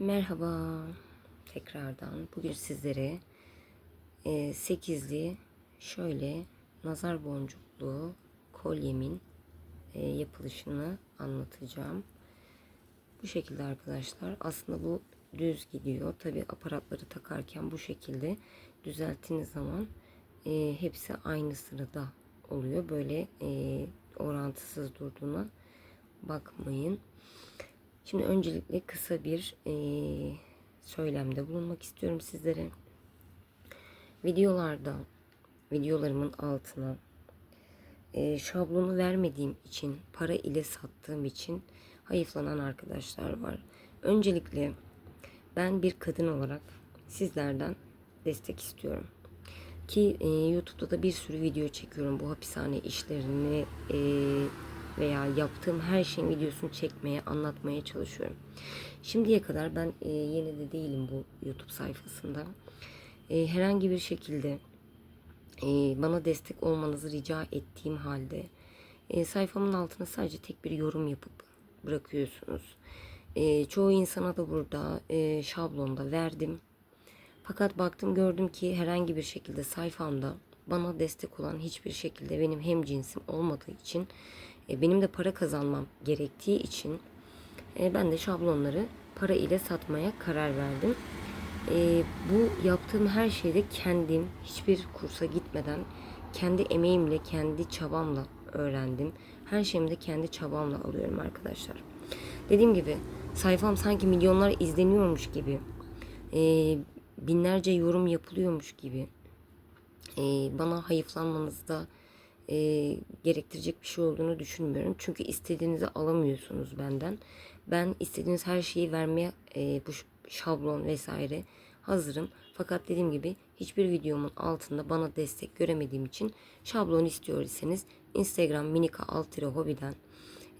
Merhaba tekrardan. Bugün sizlere e, sekizli şöyle nazar boncuklu kolyemin e, yapılışını anlatacağım. Bu şekilde arkadaşlar. Aslında bu düz gidiyor. Tabi aparatları takarken bu şekilde düzelttiğiniz zaman e, hepsi aynı sırada oluyor. Böyle e, orantısız durduğuna bakmayın. Şimdi öncelikle kısa bir e, söylemde bulunmak istiyorum sizlere. Videolarda, videolarımın altına e, şablonu vermediğim için, para ile sattığım için hayıflanan arkadaşlar var. Öncelikle ben bir kadın olarak sizlerden destek istiyorum. Ki e, YouTube'da da bir sürü video çekiyorum bu hapishane işlerini e, veya yaptığım her şeyin videosunu çekmeye, anlatmaya çalışıyorum. Şimdiye kadar ben e, yeni de değilim bu YouTube sayfasında. E, herhangi bir şekilde e, bana destek olmanızı rica ettiğim halde e, sayfamın altına sadece tek bir yorum yapıp bırakıyorsunuz. E, çoğu insana da burada e, şablonda verdim. Fakat baktım gördüm ki herhangi bir şekilde sayfamda bana destek olan hiçbir şekilde benim hem cinsim olmadığı için e, benim de para kazanmam gerektiği için e, ben de şablonları para ile satmaya karar verdim. E, bu yaptığım her şeyde kendim hiçbir kursa gitmeden kendi emeğimle, kendi çabamla öğrendim. Her şeyimi de kendi çabamla alıyorum arkadaşlar. Dediğim gibi sayfam sanki milyonlar izleniyormuş gibi, binlerce yorum yapılıyormuş gibi bana hayıflanmanızda e, gerektirecek bir şey olduğunu düşünmüyorum. Çünkü istediğinizi alamıyorsunuz benden. Ben istediğiniz her şeyi vermeye e, bu şablon vesaire hazırım. Fakat dediğim gibi hiçbir videomun altında bana destek göremediğim için şablon istiyor Instagram minika altire hobiden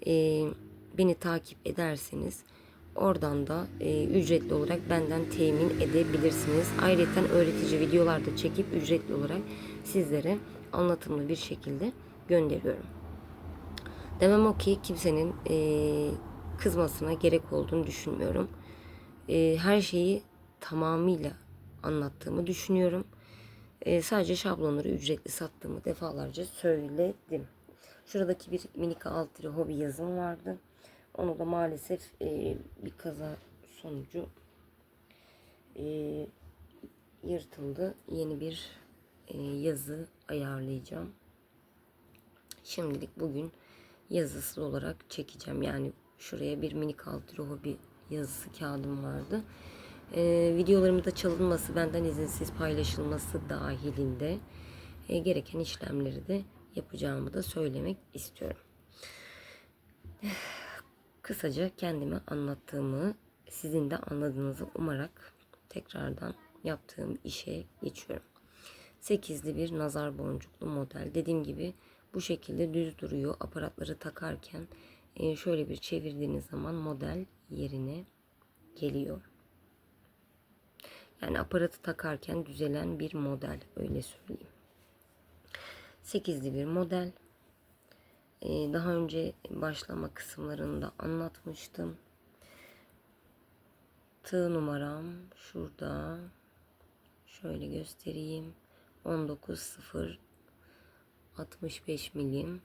e, beni takip ederseniz oradan da e, ücretli olarak benden temin edebilirsiniz. Ayrıca öğretici videolarda çekip ücretli olarak sizlere anlatımlı bir şekilde gönderiyorum. Demem o ki kimsenin e, kızmasına gerek olduğunu düşünmüyorum. E, her şeyi tamamıyla anlattığımı düşünüyorum. E, sadece şablonları ücretli sattığımı defalarca söyledim. Şuradaki bir minik alt hobi yazım vardı. Onu da maalesef e, bir kaza sonucu e, yırtıldı. Yeni bir e, yazı ayarlayacağım. Şimdilik bugün yazısız olarak çekeceğim. Yani şuraya bir mini kaltiro hobi yazısı kağıdım vardı. Ee, videolarımı da çalınması, benden izinsiz paylaşılması dahilinde e, gereken işlemleri de yapacağımı da söylemek istiyorum. Kısaca kendime anlattığımı sizin de anladığınızı umarak tekrardan yaptığım işe geçiyorum. 8'li bir nazar boncuklu model. Dediğim gibi bu şekilde düz duruyor. Aparatları takarken e, şöyle bir çevirdiğiniz zaman model yerine geliyor. Yani aparatı takarken düzelen bir model öyle söyleyeyim. 8'li bir model. E, daha önce başlama kısımlarında anlatmıştım. Tığ numaram şurada. Şöyle göstereyim. 19.0 65 milim.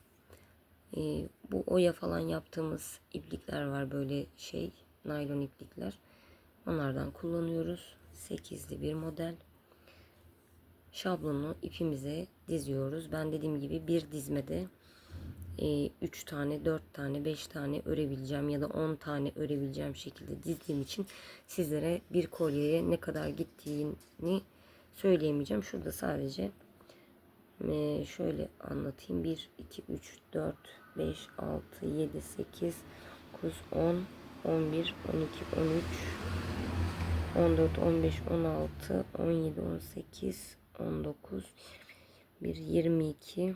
Ee, bu oya falan yaptığımız iplikler var böyle şey naylon iplikler. Onlardan kullanıyoruz. 8'li bir model. Şablonu ipimize diziyoruz. Ben dediğim gibi bir dizmede 3 e, tane, 4 tane, 5 tane örebileceğim ya da 10 tane örebileceğim şekilde dizdiğim için sizlere bir kolyeye ne kadar gittiğini söyleyemeyeceğim. Şurada sadece e, şöyle anlatayım. 1, 2, 3, 4, 5, 6, 7, 8, 9, 10, 11, 12, 13, 14, 15, 16, 17, 18, 19, 1, 22,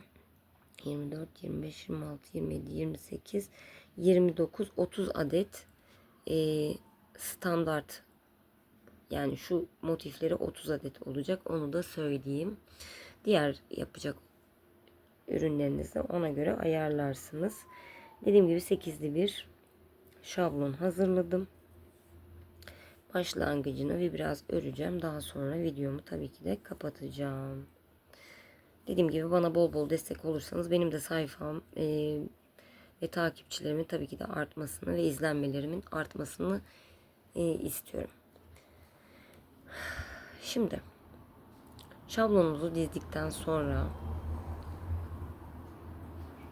24, 25, 26, 27, 28, 29, 30 adet e, standart yani şu motifleri 30 adet olacak. Onu da söyleyeyim. Diğer yapacak ürünlerinizde ona göre ayarlarsınız. Dediğim gibi 8'li bir şablon hazırladım. başlangıcını ve biraz öreceğim. Daha sonra videomu tabii ki de kapatacağım. Dediğim gibi bana bol bol destek olursanız benim de sayfam e, ve takipçilerimin tabii ki de artmasını ve izlenmelerimin artmasını e, istiyorum. Şimdi şablonumuzu dizdikten sonra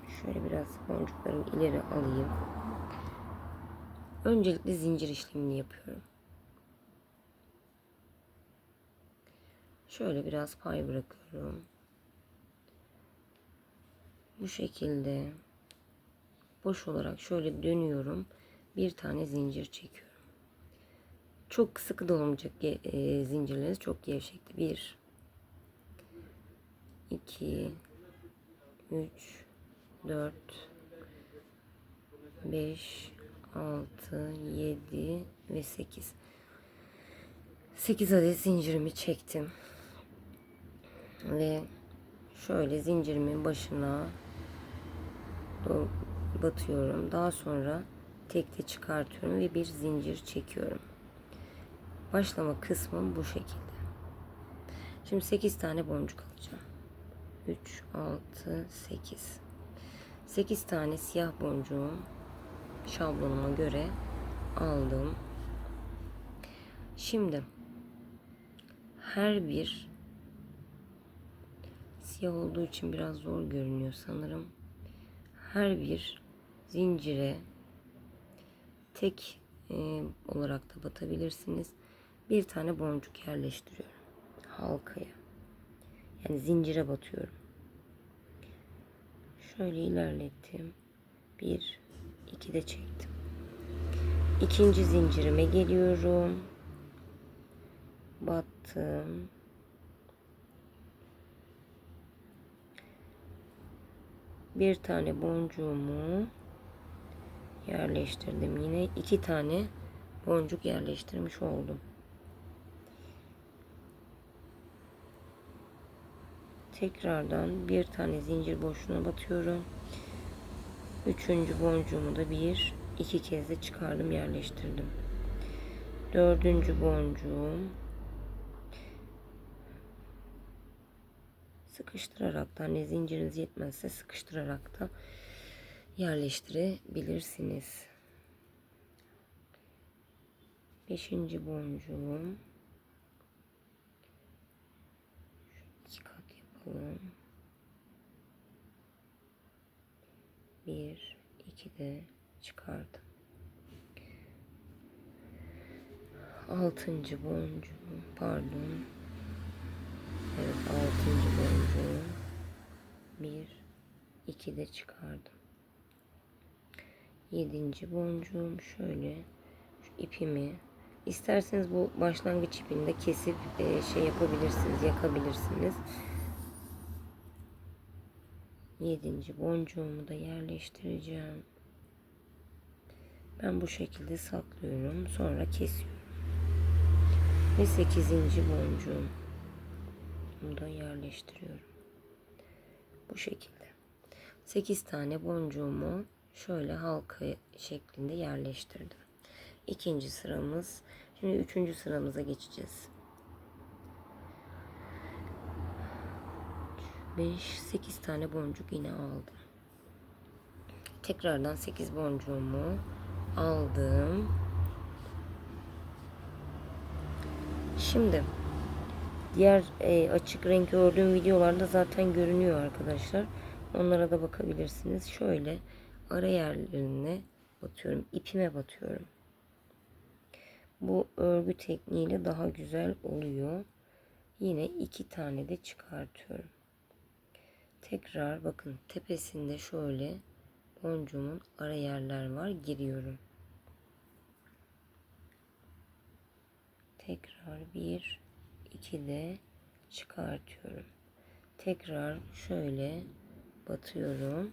şöyle biraz boncuklarımı ileri alayım. Öncelikle zincir işlemini yapıyorum. Şöyle biraz pay bırakıyorum. Bu şekilde boş olarak şöyle dönüyorum. Bir tane zincir çekiyorum. Çok sıkı da olmayacak e, zincirleriniz çok gevşekti. 1 2 3 4 5 6 7 ve 8 8 adet zincirimi çektim. Ve şöyle zincirimin başına batıyorum. Daha sonra tekte çıkartıyorum ve bir zincir çekiyorum başlama kısmım bu şekilde şimdi 8 tane boncuk alacağım 3 6 8 8 tane siyah boncuğum şablonuma göre aldım. Şimdi her bir siyah olduğu için biraz zor görünüyor sanırım. Her bir zincire tek e, olarak da batabilirsiniz. Bir tane boncuk yerleştiriyorum halkaya. Yani zincire batıyorum. Şöyle ilerlettim. Bir, iki de çektim. İkinci zincirime geliyorum. Battım. Bir tane boncuğumu yerleştirdim. Yine iki tane boncuk yerleştirmiş oldum. Tekrardan bir tane zincir boşluğuna batıyorum. Üçüncü boncuğumu da bir iki kez de çıkardım yerleştirdim. Dördüncü boncuğum sıkıştırarak da hani zinciriniz yetmezse sıkıştırarak da yerleştirebilirsiniz. Beşinci boncuğum iki yapalım. Bir, iki de çıkardım. Altıncı boncuğum, pardon. Evet, altıncı boncuğum. Bir, iki de çıkardım. Yedinci boncuğum şöyle şu ipimi isterseniz bu başlangıç ipini de kesip e, şey yapabilirsiniz, yakabilirsiniz. Yedinci boncuğumu da yerleştireceğim. Ben bu şekilde saklıyorum. Sonra kesiyorum. Ve sekizinci boncuğum. Bunu da yerleştiriyorum. Bu şekilde. Sekiz tane boncuğumu şöyle halka şeklinde yerleştirdim. İkinci sıramız. Şimdi üçüncü sıramıza geçeceğiz. 5 8 tane boncuk yine aldım. Tekrardan 8 boncuğumu aldım. Şimdi diğer e, açık renk ördüğüm videolarda zaten görünüyor arkadaşlar. Onlara da bakabilirsiniz. Şöyle ara yerlerine batıyorum. ipime batıyorum. Bu örgü tekniğiyle daha güzel oluyor. Yine iki tane de çıkartıyorum. Tekrar bakın tepesinde şöyle boncuğumun ara yerler var. Giriyorum. Tekrar bir iki de çıkartıyorum. Tekrar şöyle batıyorum.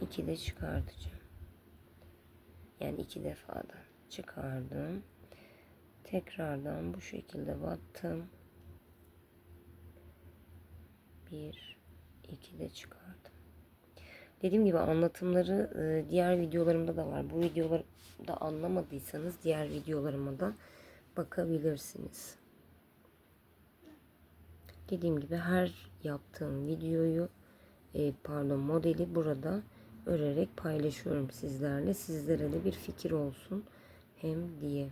İki de çıkartacağım. Yani iki defadan çıkardım. Tekrardan bu şekilde battım. Bir, iki de çıkardım. Dediğim gibi anlatımları e, diğer videolarımda da var. Bu videolarımda anlamadıysanız diğer videolarıma da bakabilirsiniz. Dediğim gibi her yaptığım videoyu e, pardon modeli burada örerek paylaşıyorum sizlerle. Sizlere de bir fikir olsun hem diye.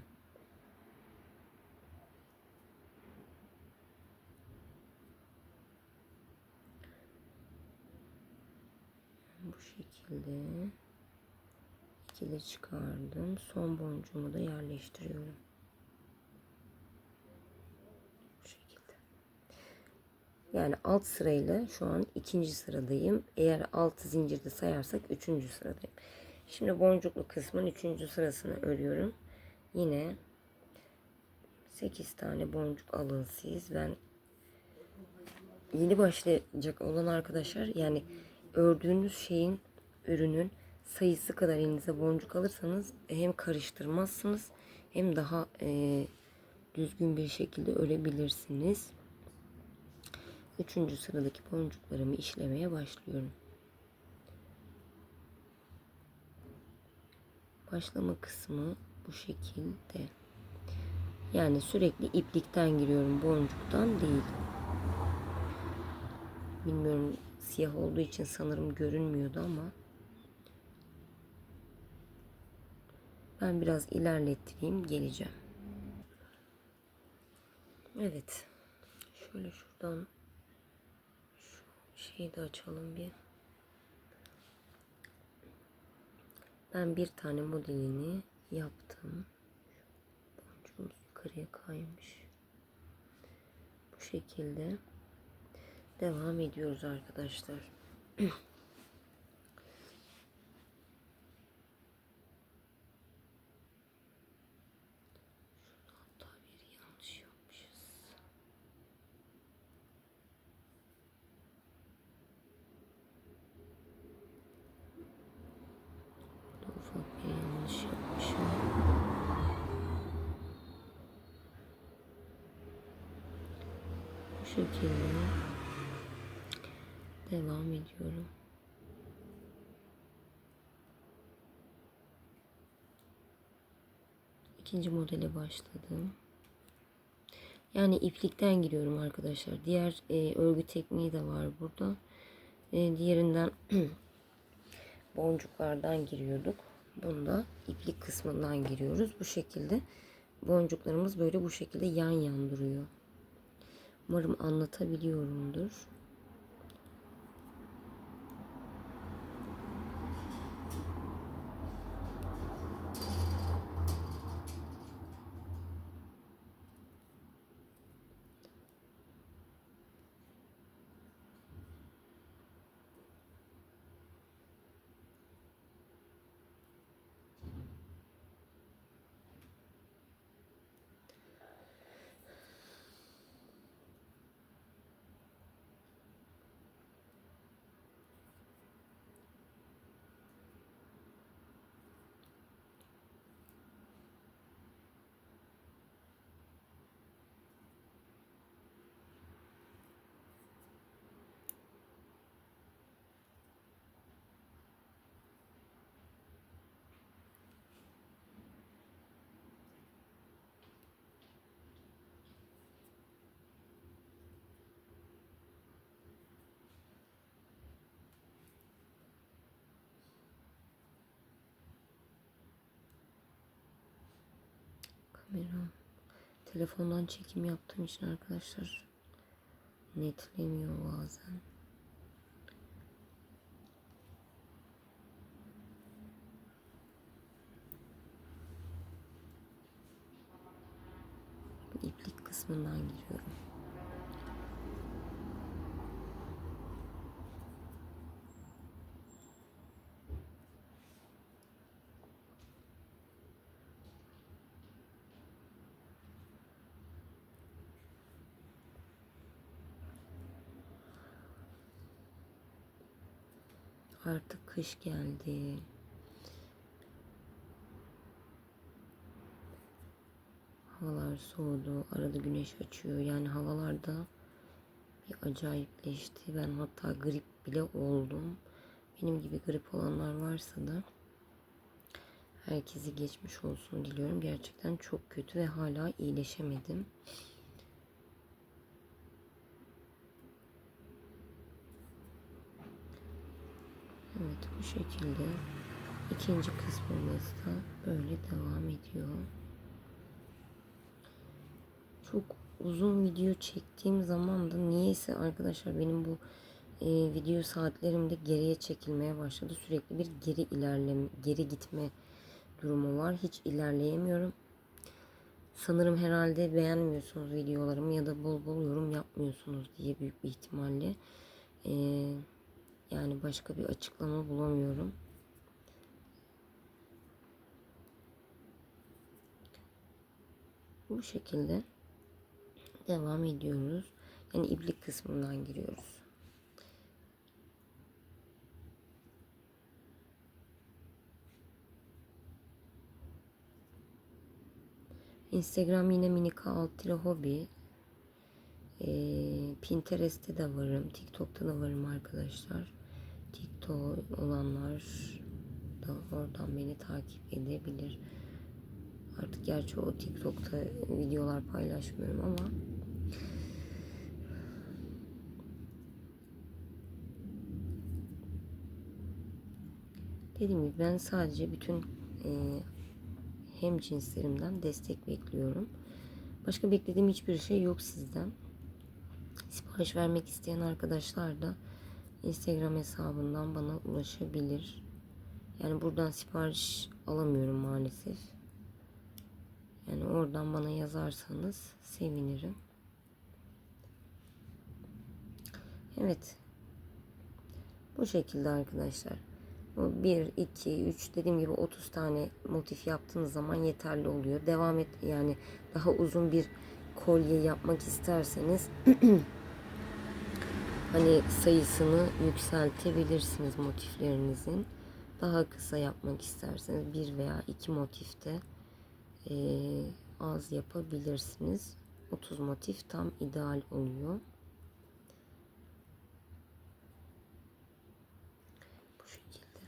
Bu şekilde ikili çıkardım. Son boncuğumu da yerleştiriyorum. Bu şekilde. Yani alt sırayla şu an ikinci sıradayım. Eğer altı zincirde sayarsak üçüncü sıradayım. Şimdi boncuklu kısmın üçüncü sırasını örüyorum. Yine 8 tane boncuk alın siz. Ben yeni başlayacak olan arkadaşlar yani ördüğünüz şeyin ürünün sayısı kadar elinize boncuk alırsanız hem karıştırmazsınız hem daha e, düzgün bir şekilde örebilirsiniz. Üçüncü sıradaki boncuklarımı işlemeye başlıyorum. Başlama kısmı bu şekilde. Yani sürekli iplikten giriyorum boncuktan değil. Bilmiyorum siyah olduğu için sanırım görünmüyordu ama ben biraz ilerlettireyim geleceğim. Evet. Şöyle şuradan şu şeyi de açalım bir. Ben bir tane modelini yaptım. Boncuğumuz yukarıya kaymış. Bu şekilde devam ediyoruz arkadaşlar. Şurada hatta bir yanlış yapmışız. Burada ufak bir yanlış yapmışım. Bu şekilde devam ediyorum. İkinci modele başladım. Yani iplikten giriyorum arkadaşlar. Diğer e, örgü tekniği de var burada. E, diğerinden boncuklardan giriyorduk. Bunda iplik kısmından giriyoruz. Bu şekilde boncuklarımız böyle bu şekilde yan yan duruyor. Umarım anlatabiliyorumdur. Kamera. Telefondan çekim yaptığım için arkadaşlar netlemiyor bazen. İplik kısmından giriyorum. Artık kış geldi. Havalar soğudu. Arada güneş açıyor. Yani havalarda bir acayipleşti. Ben hatta grip bile oldum. Benim gibi grip olanlar varsa da herkese geçmiş olsun diliyorum. Gerçekten çok kötü ve hala iyileşemedim. Evet bu şekilde ikinci kısmımız da böyle devam ediyor. Çok uzun video çektiğim zaman da niyeyse arkadaşlar benim bu e, video saatlerimde geriye çekilmeye başladı. Sürekli bir geri ilerleme, geri gitme durumu var. Hiç ilerleyemiyorum. Sanırım herhalde beğenmiyorsunuz videolarımı ya da bol bol yorum yapmıyorsunuz diye büyük bir ihtimalle. E, yani başka bir açıklama bulamıyorum. Bu şekilde devam ediyoruz. Yani iblik kısmından giriyoruz. Instagram yine minika alt tire hobi. Ee, Pinterest'te de varım. TikTok'ta da varım arkadaşlar. TikTok olanlar da oradan beni takip edebilir. Artık gerçi o TikTok'ta videolar paylaşmıyorum ama dediğim gibi ben sadece bütün e, hem cinslerimden destek bekliyorum. Başka beklediğim hiçbir şey yok sizden. Sipariş vermek isteyen arkadaşlar da Instagram hesabından bana ulaşabilir. Yani buradan sipariş alamıyorum maalesef. Yani oradan bana yazarsanız sevinirim. Evet. Bu şekilde arkadaşlar. 1, 2, 3 dediğim gibi 30 tane motif yaptığınız zaman yeterli oluyor. Devam et yani daha uzun bir kolye yapmak isterseniz hani sayısını yükseltebilirsiniz motiflerinizin. Daha kısa yapmak isterseniz bir veya iki motifte e, az yapabilirsiniz. 30 motif tam ideal oluyor. Bu şekilde.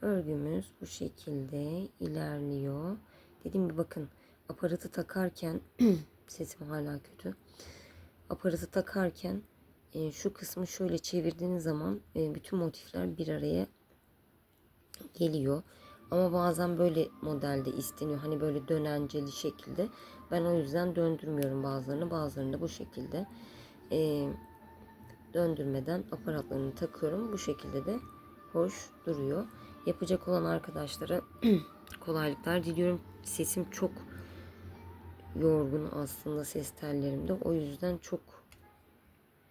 Örgümüz bu şekilde ilerliyor. Dediğim gibi bakın aparatı takarken sesim hala kötü. Aparatı takarken e, şu kısmı şöyle çevirdiğiniz zaman e, bütün motifler bir araya geliyor. Ama bazen böyle modelde isteniyor. Hani böyle dönenceli şekilde. Ben o yüzden döndürmüyorum bazılarını. Bazılarını da bu şekilde e, döndürmeden aparatlarını takıyorum. Bu şekilde de hoş duruyor. Yapacak olan arkadaşlara kolaylıklar diliyorum. Sesim çok yorgun aslında ses tellerimde. O yüzden çok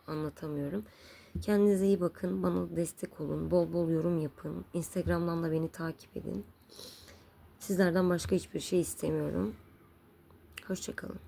anlatamıyorum. Kendinize iyi bakın. Bana destek olun. Bol bol yorum yapın. Instagram'dan da beni takip edin. Sizlerden başka hiçbir şey istemiyorum. Hoşçakalın.